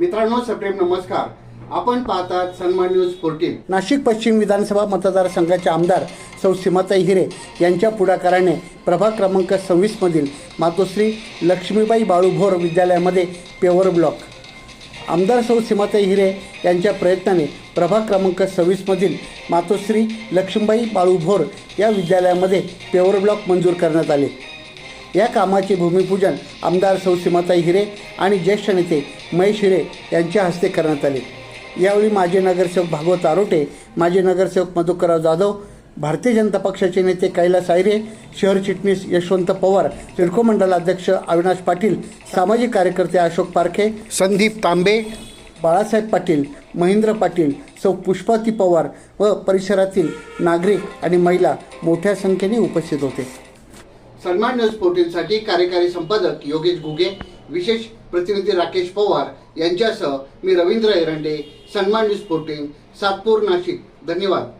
मित्रांनो सप्रेम नमस्कार. आपण पाहतात सन्मान न्यूज फोर्टीन. नाशिक पश्चिम विधानसभा मतदारसंघाचे आमदार सौ सीमाताई हिरे यांच्या पुढाकाराने प्रभाग क्रमांक सव्वीसमधील मातोश्री लक्ष्मीबाई बाळू भोर विद्यालयामध्ये पेवर ब्लॉक. आमदार सौ सीमाताई हिरे यांच्या प्रयत्नाने प्रभाग क्रमांक सव्वीसमधील मातोश्री लक्ष्मीबाई बाळू भोर या विद्यालयामध्ये पेवर ब्लॉक मंजूर करण्यात आले. या कामाचे भूमिपूजन आमदार सौ सीमाताई हिरे आणि ज्येष्ठ नेते महेश हिरे यांच्या हस्ते करण्यात आले. यावेळी माजी नगरसेवक भागवत आरोटे माजी नगरसेवक मधुकरराव जाधव भारतीय जनता पक्षाचे नेते कैलास आयरे शहर चिटणीस यशवंत पवार सिडको मंडल अध्यक्ष अविनाश पाटील सामाजिक कार्यकर्ते अशोक पारखे संदीप तांबे बाळासाहेब पाटील महेंद्र पाटील सौ पुष्पाती पवार व परिसरातील नागरिक आणि महिला मोठ्या संख्येने उपस्थित होते. सन्मान न्यूज पोर्टलसाठी कार्यकारी संपादक योगेश गुगे विशेष प्रतिनिधी राकेश पवार यांच्यासह मी रवींद्र एरंडे सन्मान न्यूज पोर्टल सातपूर नाशिक. धन्यवाद.